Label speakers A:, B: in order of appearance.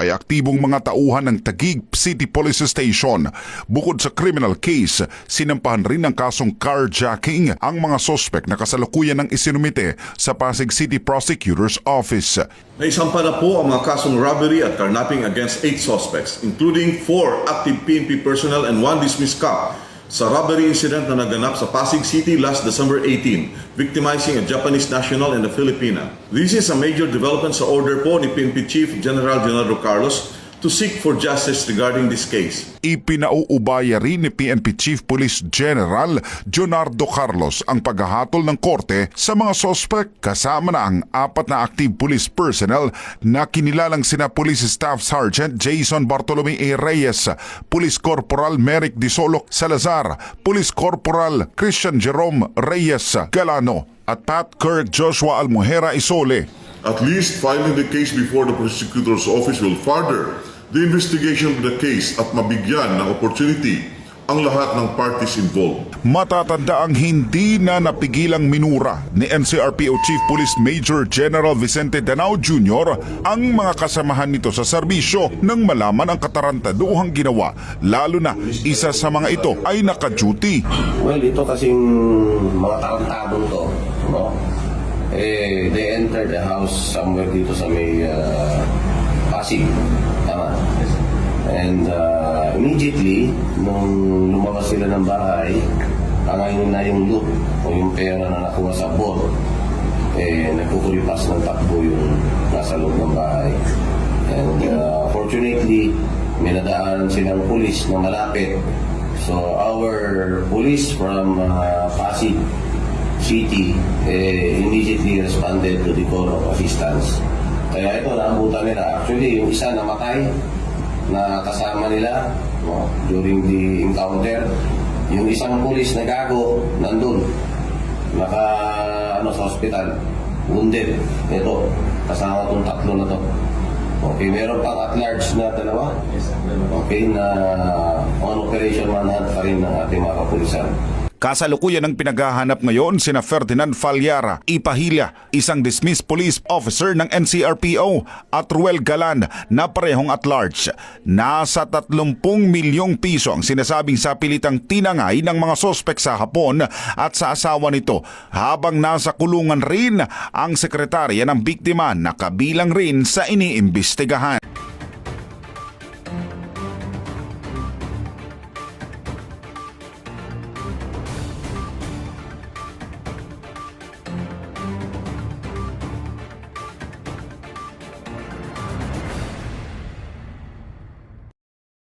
A: ay aktibong mga tauhan ng Taguig City Police Station. Bukod sa criminal case, sinampahan rin ng kasong carjacking ang mga sospek na kasalukuyan ng isinumite sa Pasig City Prosecutor's Office.
B: Naisampa na po ang mga kasong robbery at carnapping against eight suspects, including four active PNP personnel and one dismissed cop sa robbery incident na naganap sa Pasig City last December 18, victimizing a Japanese national and a Filipina. This is a major development sa order po ni PNP Chief General Leonardo Carlos to seek for justice regarding this case.
A: Ipinauubaya rin ni PNP Chief Police General Leonardo Carlos ang paghahatol ng korte sa mga sospek kasama na ang apat na active police personnel na kinilalang sina Police Staff Sergeant Jason Bartolome A. Reyes, Police Corporal Merrick Disolok Salazar, Police Corporal Christian Jerome Reyes Galano at Pat Kirk Joshua Almuhera Isole.
C: At least filing the case before the prosecutor's office will further the investigation of the case at mabigyan ng opportunity ang lahat ng parties involved.
A: Matatanda ang hindi na napigilang minura ni NCRPO Chief Police Major General Vicente Danao Jr. ang mga kasamahan nito sa serbisyo nang malaman ang katarantaduhang ginawa lalo na isa sa mga ito ay naka-duty.
D: Well, ito kasing mga tarantadong to, no? Eh, they entered the house somewhere dito sa may uh, Pasig. Tama. And uh, immediately, nung lumabas sila ng bahay, ang na yung loot o yung pera na nakuha sa ball, eh, nagkukulipas ng takbo yung nasa loob ng bahay. And uh, fortunately, may nadaanan silang pulis na malapit. So our police from uh, Pasig City eh, immediately responded to the call of assistance. Kaya ito, naabutan nila. Actually, yung isa namatay na kasama nila no, during the encounter. Yung isang pulis na gago, nandun. Naka, ano, sa hospital. Wounded. Ito, kasama itong tatlo na to. Okay, meron pang at large na dalawa. Okay, na on operation manhunt pa rin ng ating mga kapulisan.
A: Kasalukuyan ang pinaghahanap ngayon sina Ferdinand Falyara, Ipahilya, isang dismissed police officer ng NCRPO at Ruel Galan na parehong at large. Nasa 30 milyong piso ang sinasabing sapilitang tinangay ng mga sospek sa Hapon at sa asawa nito habang nasa kulungan rin ang sekretarya ng biktima na kabilang rin sa iniimbestigahan.